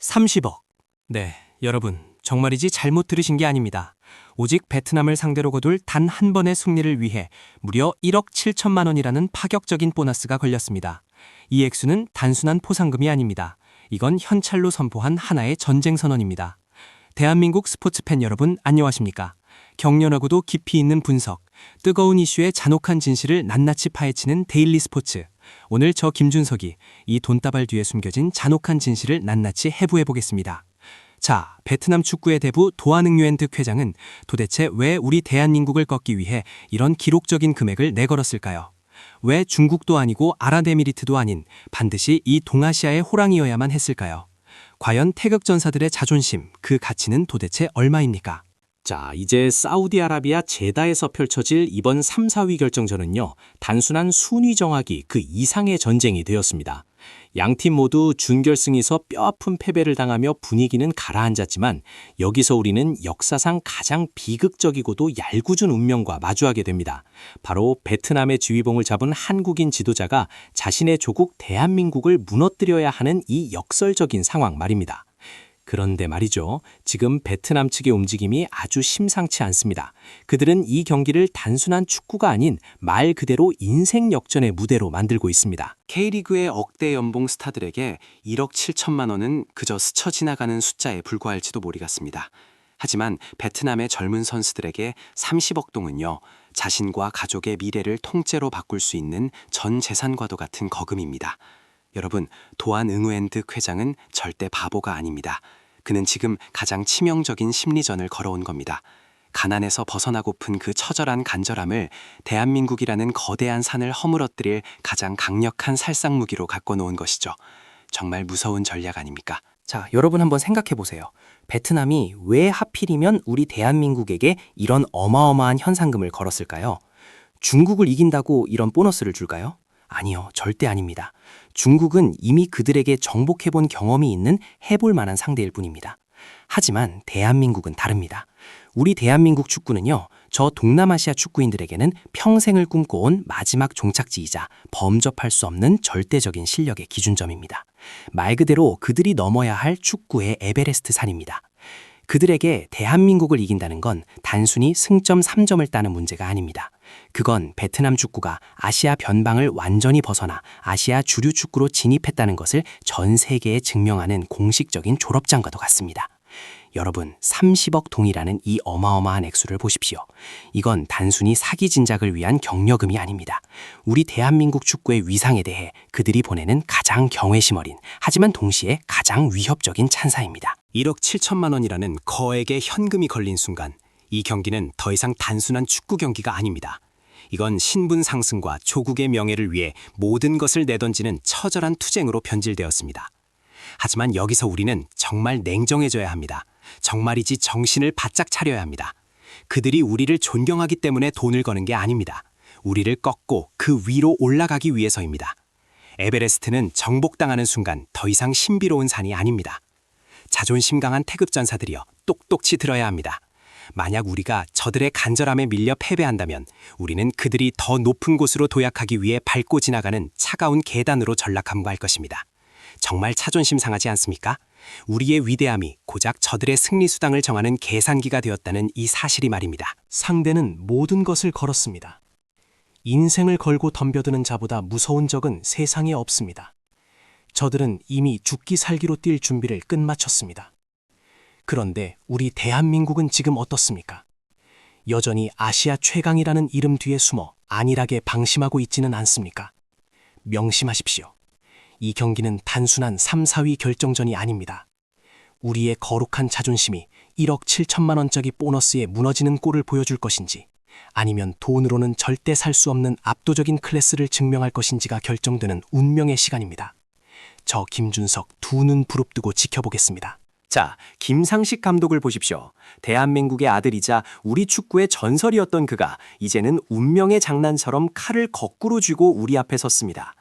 30억. 네, 여러분, 정말이지 잘못 들으신 게 아닙니다. 오직 베트남을 상대로 거둘 단 한 번의 승리를 위해 무려 1억 7천만 원이라는 파격적인 보너스가 걸렸습니다. 이 액수는 단순한 포상금이 아닙니다. 이건 현찰로 선포한 하나의 전쟁 선언입니다. 대한민국 스포츠 팬 여러분, 안녕하십니까? 격렬하고도 깊이 있는 분석, 뜨거운 이슈의 잔혹한 진실을 낱낱이 파헤치는 데일리 스포츠. 오늘 저 김준석이 이 돈다발 뒤에 숨겨진 잔혹한 진실을 낱낱이 해부해 보겠습니다. 자, 베트남 축구의 대부 도하능유엔 득 회장은 도대체 왜 우리 대한민국을 꺾기 위해 이런 기록적인 금액을 내걸었을까요? 왜 중국도 아니고 아랍에미리트도 아닌 반드시 이 동아시아의 호랑이여야만 했을까요? 과연 태극 전사들의 자존심, 그 가치는 도대체 얼마입니까? 자, 이제 사우디아라비아 제다에서 펼쳐질 이번 3, 4위 결정전은요, 단순한 순위 정하기 그 이상의 전쟁이 되었습니다. 양팀 모두 준결승에서 뼈아픈 패배를 당하며 분위기는 가라앉았지만 여기서 우리는 역사상 가장 비극적이고도 얄궂은 운명과 마주하게 됩니다. 바로 베트남의 지휘봉을 잡은 한국인 지도자가 자신의 조국 대한민국을 무너뜨려야 하는 이 역설적인 상황 말입니다. 그런데 말이죠. 지금 베트남 측의 움직임이 아주 심상치 않습니다. 그들은 이 경기를 단순한 축구가 아닌 말 그대로 인생 역전의 무대로 만들고 있습니다. K리그의 억대 연봉 스타들에게 1억 7천만 원은 그저 스쳐 지나가는 숫자에 불과할지도 모르겠습니다. 하지만 베트남의 젊은 선수들에게 30억 동은요, 자신과 가족의 미래를 통째로 바꿀 수 있는 전 재산과도 같은 거금입니다. 여러분, 도안 응우엔드 회장은 절대 바보가 아닙니다. 그는 지금 가장 치명적인 심리전을 걸어온 겁니다. 가난에서 벗어나고픈 그 처절한 간절함을 대한민국이라는 거대한 산을 허물어뜨릴 가장 강력한 살상 무기로 갖고 놓은 것이죠. 정말 무서운 전략 아닙니까? 자, 여러분 한번 생각해 보세요. 베트남이 왜 하필이면 우리 대한민국에게 이런 어마어마한 현상금을 걸었을까요? 중국을 이긴다고 이런 보너스를 줄까요? 아니요, 절대 아닙니다. 중국은 이미 그들에게 정복해본 경험이 있는 해볼 만한 상대일 뿐입니다. 하지만 대한민국은 다릅니다. 우리 대한민국 축구는요, 저 동남아시아 축구인들에게는 평생을 꿈꿔온 마지막 종착지이자 범접할 수 없는 절대적인 실력의 기준점입니다. 말 그대로 그들이 넘어야 할 축구의 에베레스트 산입니다. 그들에게 대한민국을 이긴다는 건 단순히 승점 3점을 따는 문제가 아닙니다. 그건 베트남 축구가 아시아 변방을 완전히 벗어나 아시아 주류 축구로 진입했다는 것을 전 세계에 증명하는 공식적인 졸업장과도 같습니다. 여러분, 30억 동이라는 이 어마어마한 액수를 보십시오. 이건 단순히 사기 진작을 위한 격려금이 아닙니다. 우리 대한민국 축구의 위상에 대해 그들이 보내는 가장 경외심 어린, 하지만 동시에 가장 위협적인 찬사입니다. 1억 7천만 원이라는 거액의 현금이 걸린 순간 이 경기는 더 이상 단순한 축구 경기가 아닙니다. 이건 신분 상승과 조국의 명예를 위해 모든 것을 내던지는 처절한 투쟁으로 변질되었습니다. 하지만 여기서 우리는 정말 냉정해져야 합니다. 정말이지 정신을 바짝 차려야 합니다. 그들이 우리를 존경하기 때문에 돈을 거는 게 아닙니다. 우리를 꺾고 그 위로 올라가기 위해서입니다. 에베레스트는 정복당하는 순간 더 이상 신비로운 산이 아닙니다. 자존심 강한 태극전사들이여 똑똑히 들어야 합니다. 만약 우리가 저들의 간절함에 밀려 패배한다면 우리는 그들이 더 높은 곳으로 도약하기 위해 밟고 지나가는 차가운 계단으로 전락함과 할 것입니다. 정말 자존심 상하지 않습니까? 우리의 위대함이 고작 저들의 승리 수당을 정하는 계산기가 되었다는 이 사실이 말입니다. 상대는 모든 것을 걸었습니다. 인생을 걸고 덤벼드는 자보다 무서운 적은 세상에 없습니다. 저들은 이미 죽기 살기로 뛸 준비를 끝마쳤습니다. 그런데 우리 대한민국은 지금 어떻습니까? 여전히 아시아 최강이라는 이름 뒤에 숨어 안일하게 방심하고 있지는 않습니까? 명심하십시오. 이 경기는 단순한 3, 4위 결정전이 아닙니다. 우리의 거룩한 자존심이 1억 7천만 원짜리 보너스에 무너지는 꼴을 보여줄 것인지 아니면 돈으로는 절대 살 수 없는 압도적인 클래스를 증명할 것인지가 결정되는 운명의 시간입니다. 저 김준석 두 눈 부릅뜨고 지켜보겠습니다. 자, 김상식 감독을 보십시오. 대한민국의 아들이자 우리 축구의 전설이었던 그가 이제는 운명의 장난처럼 칼을 거꾸로 쥐고 우리 앞에 섰습니다.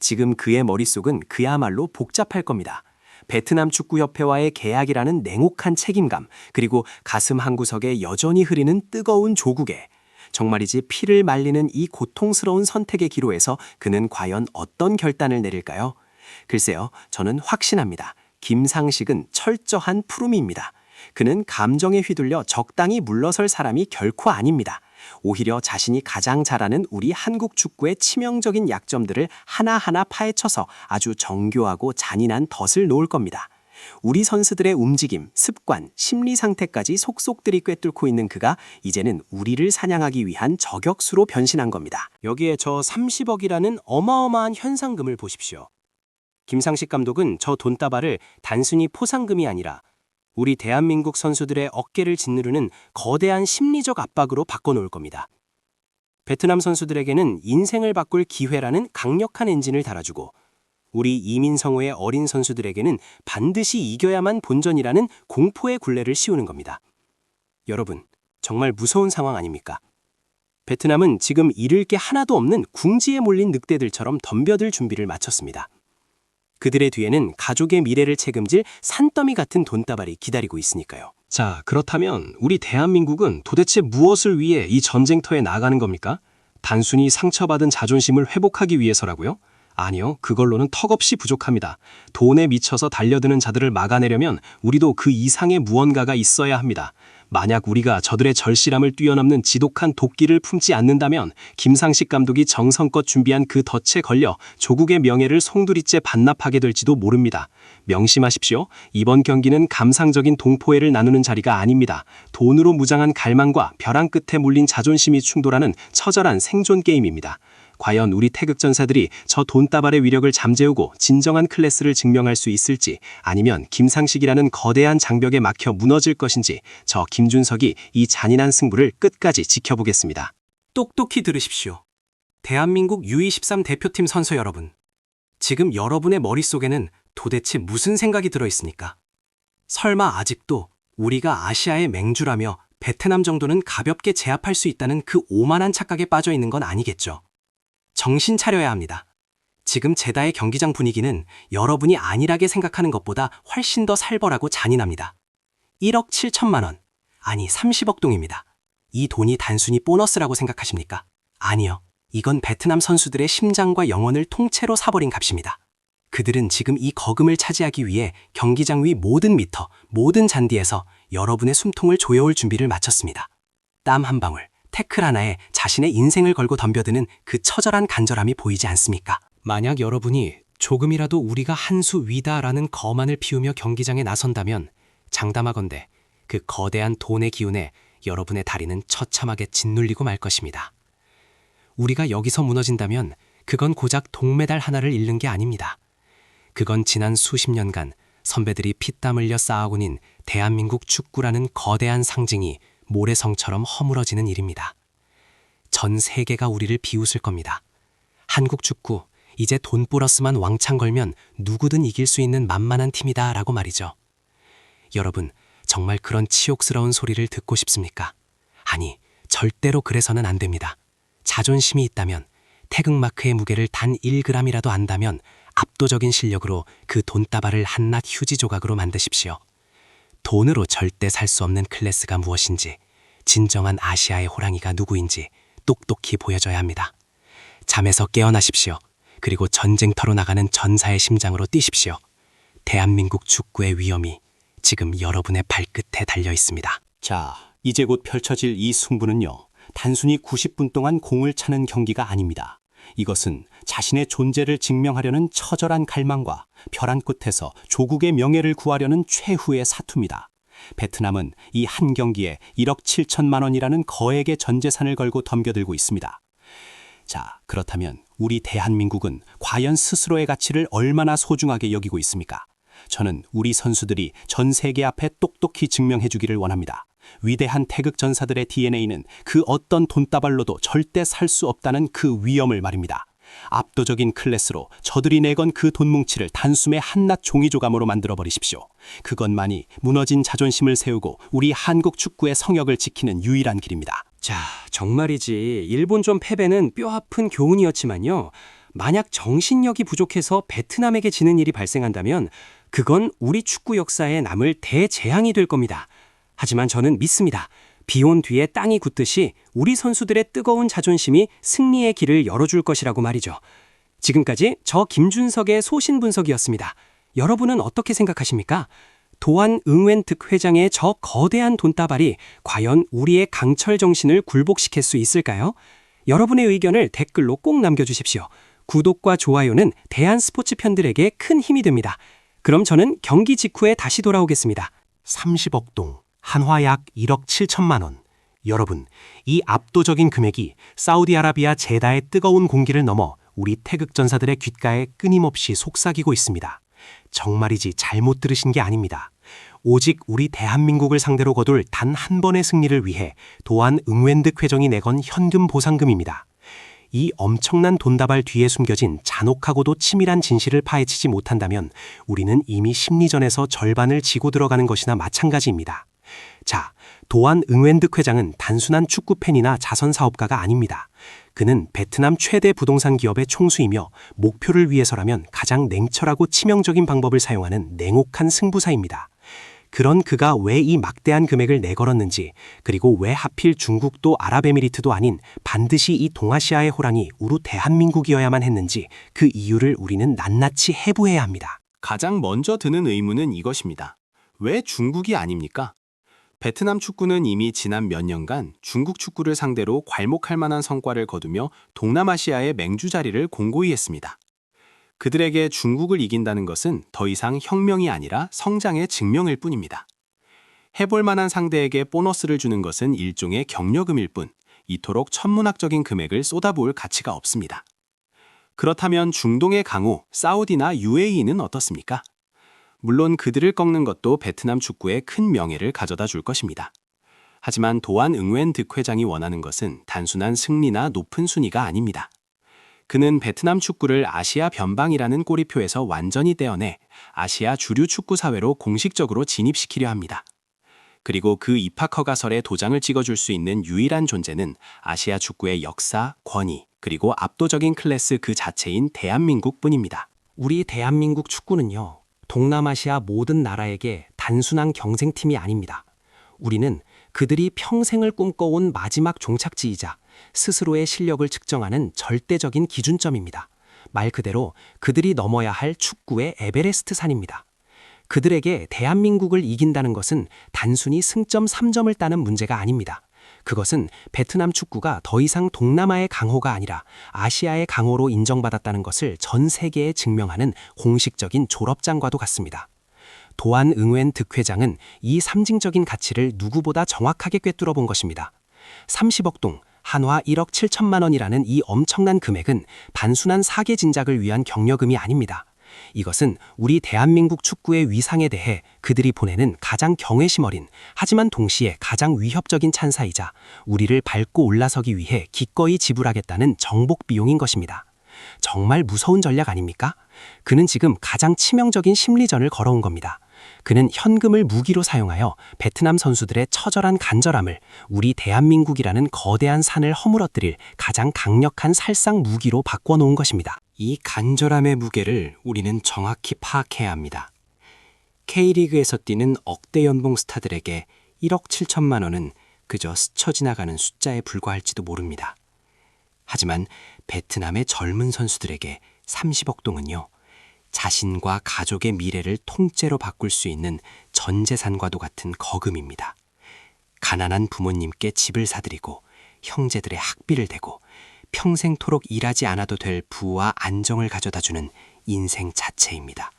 지금 그의 머릿속은 그야말로 복잡할 겁니다. 베트남 축구협회와의 계약이라는 냉혹한 책임감, 그리고 가슴 한구석에 여전히 흐리는 뜨거운 조국에 정말이지 피를 말리는 이 고통스러운 선택의 기로에서 그는 과연 어떤 결단을 내릴까요? 글쎄요, 저는 확신합니다. 김상식은 철저한 푸르미입니다. 그는 감정에 휘둘려 적당히 물러설 사람이 결코 아닙니다. 오히려 자신이 가장 잘하는 우리 한국 축구의 치명적인 약점들을 하나하나 파헤쳐서 아주 정교하고 잔인한 덫을 놓을 겁니다. 우리 선수들의 움직임, 습관, 심리 상태까지 속속들이 꿰뚫고 있는 그가 이제는 우리를 사냥하기 위한 저격수로 변신한 겁니다. 여기에 저 30억이라는 어마어마한 현상금을 보십시오. 김상식 감독은 저 돈다발을 단순히 포상금이 아니라 우리 대한민국 선수들의 어깨를 짓누르는 거대한 심리적 압박으로 바꿔놓을 겁니다. 베트남 선수들에게는 인생을 바꿀 기회라는 강력한 엔진을 달아주고 우리 이민성호의 어린 선수들에게는 반드시 이겨야만 본전이라는 공포의 굴레를 씌우는 겁니다. 여러분, 정말 무서운 상황 아닙니까? 베트남은 지금 잃을 게 하나도 없는 궁지에 몰린 늑대들처럼 덤벼들 준비를 마쳤습니다. 그들의 뒤에는 가족의 미래를 책임질 산더미 같은 돈다발이 기다리고 있으니까요. 자, 그렇다면 우리 대한민국은 도대체 무엇을 위해 이 전쟁터에 나가는 겁니까? 단순히 상처받은 자존심을 회복하기 위해서라고요? 아니요, 그걸로는 턱없이 부족합니다. 돈에 미쳐서 달려드는 자들을 막아내려면 우리도 그 이상의 무언가가 있어야 합니다. 만약 우리가 저들의 절실함을 뛰어넘는 지독한 도끼를 품지 않는다면 김상식 감독이 정성껏 준비한 그 덫에 걸려 조국의 명예를 송두리째 반납하게 될지도 모릅니다. 명심하십시오. 이번 경기는 감상적인 동포애를 나누는 자리가 아닙니다. 돈으로 무장한 갈망과 벼랑 끝에 몰린 자존심이 충돌하는 처절한 생존 게임입니다. 과연 우리 태극전사들이 저 돈다발의 위력을 잠재우고 진정한 클래스를 증명할 수 있을지 아니면 김상식이라는 거대한 장벽에 막혀 무너질 것인지 저 김준석이 이 잔인한 승부를 끝까지 지켜보겠습니다. 똑똑히 들으십시오. 대한민국 U23 대표팀 선수 여러분. 지금 여러분의 머릿속에는 도대체 무슨 생각이 들어 있습니까? 설마 아직도 우리가 아시아의 맹주라며 베트남 정도는 가볍게 제압할 수 있다는 그 오만한 착각에 빠져 있는 건 아니겠죠? 정신 차려야 합니다. 지금 제다의 경기장 분위기는 여러분이 안일하게 생각하는 것보다 훨씬 더 살벌하고 잔인합니다. 1억 7천만 원, 아니 30억 동입니다. 이 돈이 단순히 보너스라고 생각하십니까? 아니요. 이건 베트남 선수들의 심장과 영혼을 통째로 사버린 값입니다. 그들은 지금 이 거금을 차지하기 위해 경기장 위 모든 미터, 모든 잔디에서 여러분의 숨통을 조여올 준비를 마쳤습니다. 땀 한 방울, 태클 하나에 자신의 인생을 걸고 덤벼드는 그 처절한 간절함이 보이지 않습니까? 만약 여러분이 조금이라도 우리가 한 수 위다라는 거만을 피우며 경기장에 나선다면 장담하건대 그 거대한 돈의 기운에 여러분의 다리는 처참하게 짓눌리고 말 것입니다. 우리가 여기서 무너진다면 그건 고작 동메달 하나를 잃는 게 아닙니다. 그건 지난 수십 년간 선배들이 피땀 흘려 쌓아오닌 대한민국 축구라는 거대한 상징이 모래성처럼 허물어지는 일입니다. 전 세계가 우리를 비웃을 겁니다. 한국 축구, 이제 돈 플러스만 왕창 걸면 누구든 이길 수 있는 만만한 팀이다 라고 말이죠. 여러분, 정말 그런 치욕스러운 소리를 듣고 싶습니까? 아니, 절대로 그래서는 안 됩니다. 자존심이 있다면, 태극마크의 무게를 단 1g이라도 안다면 압도적인 실력으로 그 돈다발을 한낱 휴지 조각으로 만드십시오. 돈으로 절대 살 수 없는 클래스가 무엇인지, 진정한 아시아의 호랑이가 누구인지 똑똑히 보여줘야 합니다. 잠에서 깨어나십시오. 그리고 전쟁터로 나가는 전사의 심장으로 뛰십시오. 대한민국 축구의 위험이 지금 여러분의 발끝에 달려 있습니다. 자, 이제 곧 펼쳐질 이 승부는요. 단순히 90분 동안 공을 차는 경기가 아닙니다. 이것은 자신의 존재를 증명하려는 처절한 갈망과 벼랑 끝에서 조국의 명예를 구하려는 최후의 사투입니다. 베트남은 이 한 경기에 1억 7천만 원이라는 거액의 전 재산을 걸고 덤벼들고 있습니다. 자, 그렇다면 우리 대한민국은 과연 스스로의 가치를 얼마나 소중하게 여기고 있습니까? 저는 우리 선수들이 전 세계 앞에 똑똑히 증명해 주기를 원합니다. 위대한 태극 전사들의 DNA는 그 어떤 돈다발로도 절대 살 수 없다는 그 위험을 말입니다. 압도적인 클래스로 저들이 내건 그 돈뭉치를 단숨에 한낱 종이 조감으로 만들어 버리십시오. 그것만이 무너진 자존심을 세우고 우리 한국 축구의 성역을 지키는 유일한 길입니다. 자, 정말이지. 일본전 패배는 뼈아픈 교훈이었지만요. 만약 정신력이 부족해서 베트남에게 지는 일이 발생한다면 그건 우리 축구 역사에 남을 대재앙이 될 겁니다. 하지만 저는 믿습니다. 비온 뒤에 땅이 굳듯이 우리 선수들의 뜨거운 자존심이 승리의 길을 열어줄 것이라고 말이죠. 지금까지 저 김준석의 소신 분석이었습니다. 여러분은 어떻게 생각하십니까? 도안 응웬 득회장의 저 거대한 돈다발이 과연 우리의 강철 정신을 굴복시킬 수 있을까요? 여러분의 의견을 댓글로 꼭 남겨주십시오. 구독과 좋아요는 대한 스포츠 팬들에게 큰 힘이 됩니다. 그럼 저는 경기 직후에 다시 돌아오겠습니다. 30억 동, 한화 약 1억 7천만 원. 여러분, 이 압도적인 금액이 사우디아라비아 제다의 뜨거운 공기를 넘어 우리 태극 전사들의 귓가에 끊임없이 속삭이고 있습니다. 정말이지 잘못 들으신 게 아닙니다. 오직 우리 대한민국을 상대로 거둘 단 한 번의 승리를 위해 도안 응웬득 회정이 내건 현금 보상금입니다. 이 엄청난 돈다발 뒤에 숨겨진 잔혹하고도 치밀한 진실을 파헤치지 못한다면 우리는 이미 심리전에서 절반을 지고 들어가는 것이나 마찬가지입니다. 자, 도안 응웬득 회장은 단순한 축구 팬이나 자선 사업가가 아닙니다. 그는 베트남 최대 부동산 기업의 총수이며 목표를 위해서라면 가장 냉철하고 치명적인 방법을 사용하는 냉혹한 승부사입니다. 그런 그가 왜 이 막대한 금액을 내걸었는지, 그리고 왜 하필 중국도 아랍에미리트도 아닌 반드시 이 동아시아의 호랑이 우루 대한민국이어야만 했는지 그 이유를 우리는 낱낱이 해부해야 합니다. 가장 먼저 드는 의문은 이것입니다. 왜 중국이 아닙니까? 베트남 축구는 이미 지난 몇 년간 중국 축구를 상대로 괄목할 만한 성과를 거두며 동남아시아의 맹주 자리를 공고히 했습니다. 그들에게 중국을 이긴다는 것은 더 이상 혁명이 아니라 성장의 증명일 뿐입니다. 해볼 만한 상대에게 보너스를 주는 것은 일종의 격려금일 뿐, 이토록 천문학적인 금액을 쏟아부을 가치가 없습니다. 그렇다면 중동의 강호, 사우디나 UAE는 어떻습니까? 물론 그들을 꺾는 것도 베트남 축구에 큰 명예를 가져다 줄 것입니다. 하지만 도안 응웬 득 회장이 원하는 것은 단순한 승리나 높은 순위가 아닙니다. 그는 베트남 축구를 아시아 변방이라는 꼬리표에서 완전히 떼어내 아시아 주류 축구 사회로 공식적으로 진입시키려 합니다. 그리고 그 입학 허가설에 도장을 찍어줄 수 있는 유일한 존재는 아시아 축구의 역사, 권위, 그리고 압도적인 클래스 그 자체인 대한민국 뿐입니다. 우리 대한민국 축구는요, 동남아시아 모든 나라에게 단순한 경쟁팀이 아닙니다. 우리는 그들이 평생을 꿈꿔온 마지막 종착지이자 스스로의 실력을 측정하는 절대적인 기준점입니다. 말 그대로 그들이 넘어야 할 축구의 에베레스트 산입니다. 그들에게 대한민국을 이긴다는 것은 단순히 승점 3점을 따는 문제가 아닙니다. 그것은 베트남 축구가 더 이상 동남아의 강호가 아니라 아시아의 강호로 인정받았다는 것을 전 세계에 증명하는 공식적인 졸업장과도 같습니다. 도안 응웬 득회장은 이 상징적인 가치를 누구보다 정확하게 꿰뚫어 본 것입니다. 30억 동, 한화 1억 7천만 원이라는 이 엄청난 금액은 단순한 사계 진작을 위한 격려금이 아닙니다. 이것은 우리 대한민국 축구의 위상에 대해 그들이 보내는 가장 경외심 어린 하지만 동시에 가장 위협적인 찬사이자 우리를 밟고 올라서기 위해 기꺼이 지불하겠다는 정복 비용인 것입니다. 정말 무서운 전략 아닙니까? 그는 지금 가장 치명적인 심리전을 걸어온 겁니다. 그는 현금을 무기로 사용하여 베트남 선수들의 처절한 간절함을 우리 대한민국이라는 거대한 산을 허물어뜨릴 가장 강력한 살상 무기로 바꿔놓은 것입니다. 이 간절함의 무게를 우리는 정확히 파악해야 합니다. K리그에서 뛰는 억대 연봉 스타들에게 1억 7천만 원은 그저 스쳐 지나가는 숫자에 불과할지도 모릅니다. 하지만 베트남의 젊은 선수들에게 30억 동은요, 자신과 가족의 미래를 통째로 바꿀 수 있는 전 재산과도 같은 거금입니다. 가난한 부모님께 집을 사드리고 형제들의 학비를 대고 평생토록 일하지 않아도 될 부와 안정을 가져다 주는 인생 자체입니다.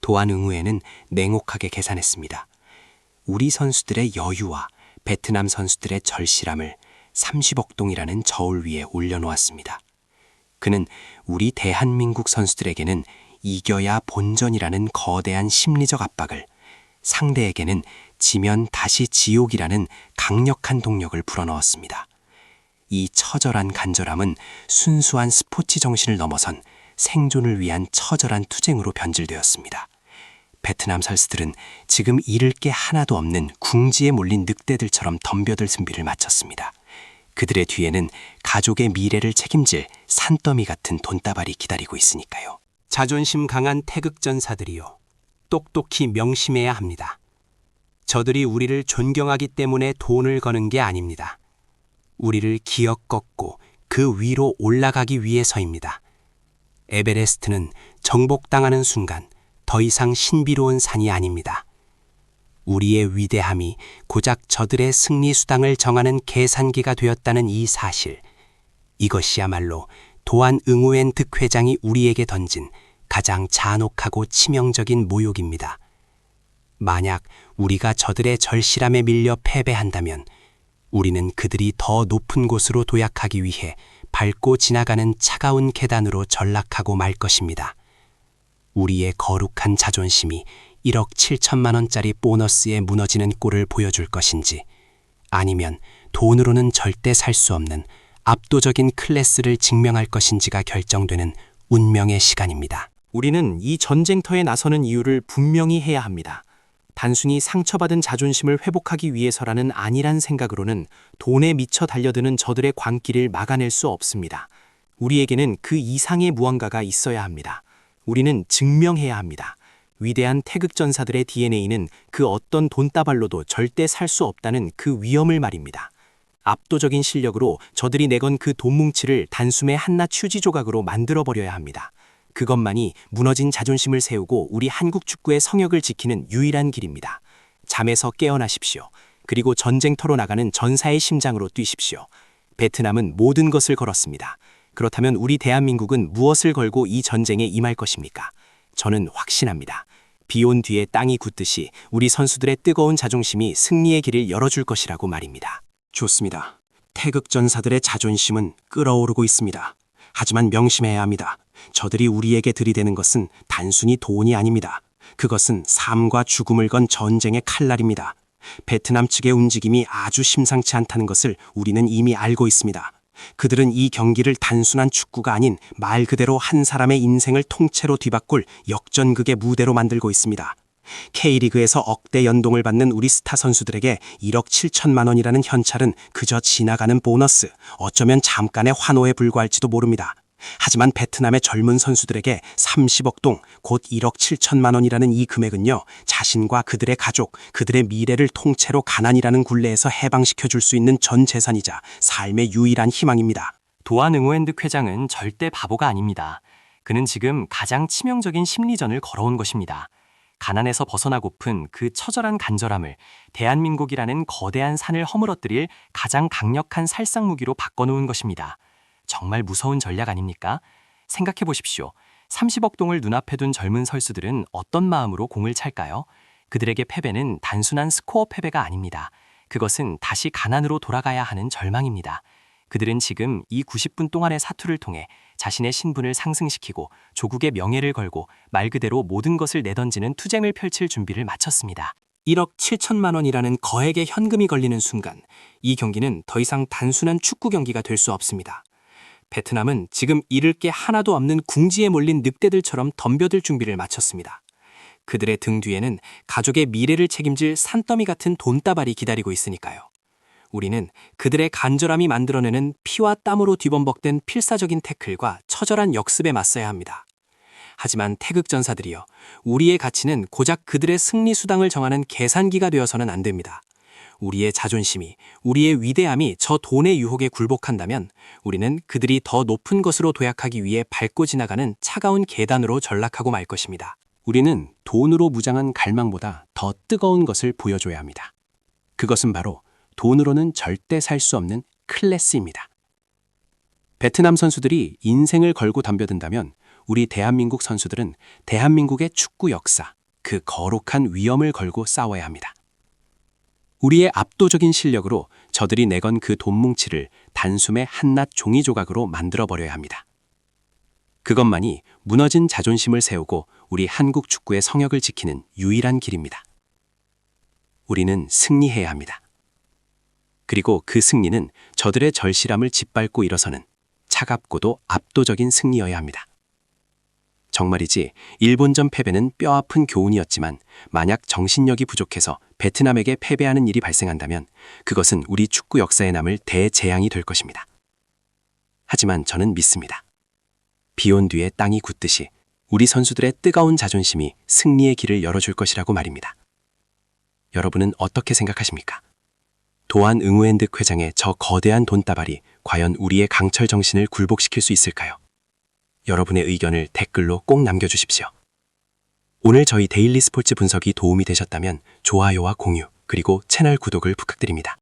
도안 응우에는 냉혹하게 계산했습니다. 우리 선수들의 여유와 베트남 선수들의 절실함을 30억 동이라는 저울 위에 올려놓았습니다. 그는 우리 대한민국 선수들에게는 이겨야 본전이라는 거대한 심리적 압박을 상대에게는 지면 다시 지옥이라는 강력한 동력을 불어넣었습니다. 이 처절한 간절함은 순수한 스포츠 정신을 넘어선 생존을 위한 처절한 투쟁으로 변질되었습니다. 베트남 선수들은 지금 잃을 게 하나도 없는 궁지에 몰린 늑대들처럼 덤벼들 준비를 마쳤습니다. 그들의 뒤에는 가족의 미래를 책임질 산더미 같은 돈다발이 기다리고 있으니까요. 자존심 강한 태극전사들이요. 똑똑히 명심해야 합니다. 저들이 우리를 존경하기 때문에 돈을 거는 게 아닙니다. 우리를 기억 꺾고 그 위로 올라가기 위해서입니다. 에베레스트는 정복당하는 순간 더 이상 신비로운 산이 아닙니다. 우리의 위대함이 고작 저들의 승리 수당을 정하는 계산기가 되었다는 이 사실. 이것이야말로 도안 응우엔 득 회장이 우리에게 던진 가장 잔혹하고 치명적인 모욕입니다. 만약 우리가 저들의 절실함에 밀려 패배한다면 우리는 그들이 더 높은 곳으로 도약하기 위해 밟고 지나가는 차가운 계단으로 전락하고 말 것입니다. 우리의 거룩한 자존심이 1억 7천만 원짜리 보너스에 무너지는 꼴을 보여줄 것인지 아니면 돈으로는 절대 살 수 없는 압도적인 클래스를 증명할 것인지가 결정되는 운명의 시간입니다. 우리는 이 전쟁터에 나서는 이유를 분명히 해야 합니다. 단순히 상처받은 자존심을 회복하기 위해서라는 아니란 생각으로는 돈에 미쳐 달려드는 저들의 광기를 막아낼 수 없습니다. 우리에게는 그 이상의 무언가가 있어야 합니다. 우리는 증명해야 합니다. 위대한 태극전사들의 DNA는 그 어떤 돈다발로도 절대 살 수 없다는 그 위험을 말입니다. 압도적인 실력으로 저들이 내건 그 돈뭉치를 단숨에 한낱 휴지 조각으로 만들어 버려야 합니다. 그것만이 무너진 자존심을 세우고 우리 한국 축구의 성역을 지키는 유일한 길입니다. 잠에서 깨어나십시오. 그리고 전쟁터로 나가는 전사의 심장으로 뛰십시오. 베트남은 모든 것을 걸었습니다. 그렇다면 우리 대한민국은 무엇을 걸고 이 전쟁에 임할 것입니까? 저는 확신합니다. 비온 뒤에 땅이 굳듯이 우리 선수들의 뜨거운 자존심이 승리의 길을 열어줄 것이라고 말입니다. 좋습니다. 태극전사들의 자존심은 끓어오르고 있습니다. 하지만 명심해야 합니다. 저들이 우리에게 들이대는 것은 단순히 돈이 아닙니다. 그것은 삶과 죽음을 건 전쟁의 칼날입니다. 베트남 측의 움직임이 아주 심상치 않다는 것을 우리는 이미 알고 있습니다. 그들은 이 경기를 단순한 축구가 아닌 말 그대로 한 사람의 인생을 통째로 뒤바꿀 역전극의 무대로 만들고 있습니다. K리그에서 억대 연동을 받는 우리 스타 선수들에게 1억 7천만 원이라는 현찰은 그저 지나가는 보너스, 어쩌면 잠깐의 환호에 불과할지도 모릅니다. 하지만 베트남의 젊은 선수들에게 30억 동, 곧 1억 7천만 원이라는 이 금액은요, 자신과 그들의 가족, 그들의 미래를 통째로 가난이라는 굴레에서 해방시켜 줄 수 있는 전 재산이자 삶의 유일한 희망입니다. 도안 응호엔드 회장은 절대 바보가 아닙니다. 그는 지금 가장 치명적인 심리전을 걸어온 것입니다. 가난에서 벗어나고픈 그 처절한 간절함을 대한민국이라는 거대한 산을 허물어뜨릴 가장 강력한 살상 무기로 바꿔놓은 것입니다. 정말 무서운 전략 아닙니까? 생각해 보십시오. 30억 동을 눈앞에 둔 젊은 선수들은 어떤 마음으로 공을 찰까요? 그들에게 패배는 단순한 스코어 패배가 아닙니다. 그것은 다시 가난으로 돌아가야 하는 절망입니다. 그들은 지금 이 90분 동안의 사투를 통해 자신의 신분을 상승시키고 조국의 명예를 걸고 말 그대로 모든 것을 내던지는 투쟁을 펼칠 준비를 마쳤습니다. 1억 7천만 원이라는 거액의 현금이 걸리는 순간 이 경기는 더 이상 단순한 축구 경기가 될 수 없습니다. 베트남은 지금 잃을 게 하나도 없는 궁지에 몰린 늑대들처럼 덤벼들 준비를 마쳤습니다. 그들의 등 뒤에는 가족의 미래를 책임질 산더미 같은 돈다발이 기다리고 있으니까요. 우리는 그들의 간절함이 만들어내는 피와 땀으로 뒤범벅된 필사적인 태클과 처절한 역습에 맞서야 합니다. 하지만 태극전사들이여, 우리의 가치는 고작 그들의 승리 수당을 정하는 계산기가 되어서는 안 됩니다. 우리의 자존심이, 우리의 위대함이 저 돈의 유혹에 굴복한다면 우리는 그들이 더 높은 것으로 도약하기 위해 밟고 지나가는 차가운 계단으로 전락하고 말 것입니다. 우리는 돈으로 무장한 갈망보다 더 뜨거운 것을 보여줘야 합니다. 그것은 바로 돈으로는 절대 살 수 없는 클래스입니다. 베트남 선수들이 인생을 걸고 덤벼든다면 우리 대한민국 선수들은 대한민국의 축구 역사, 그 거룩한 위엄을 걸고 싸워야 합니다. 우리의 압도적인 실력으로 저들이 내건 그 돈뭉치를 단숨에 한낱 종이 조각으로 만들어 버려야 합니다. 그것만이 무너진 자존심을 세우고 우리 한국 축구의 성역을 지키는 유일한 길입니다. 우리는 승리해야 합니다. 그리고 그 승리는 저들의 절실함을 짓밟고 일어서는 차갑고도 압도적인 승리여야 합니다. 정말이지 일본전 패배는 뼈아픈 교훈이었지만 만약 정신력이 부족해서 베트남에게 패배하는 일이 발생한다면 그것은 우리 축구 역사에 남을 대재앙이 될 것입니다. 하지만 저는 믿습니다. 비온 뒤에 땅이 굳듯이 우리 선수들의 뜨거운 자존심이 승리의 길을 열어줄 것이라고 말입니다. 여러분은 어떻게 생각하십니까? 도안 응우엔드 회장의 저 거대한 돈다발이 과연 우리의 강철 정신을 굴복시킬 수 있을까요? 여러분의 의견을 댓글로 꼭 남겨주십시오. 오늘 저희 데일리 스포츠 분석이 도움이 되셨다면 좋아요와 공유, 그리고 채널 구독을 부탁드립니다.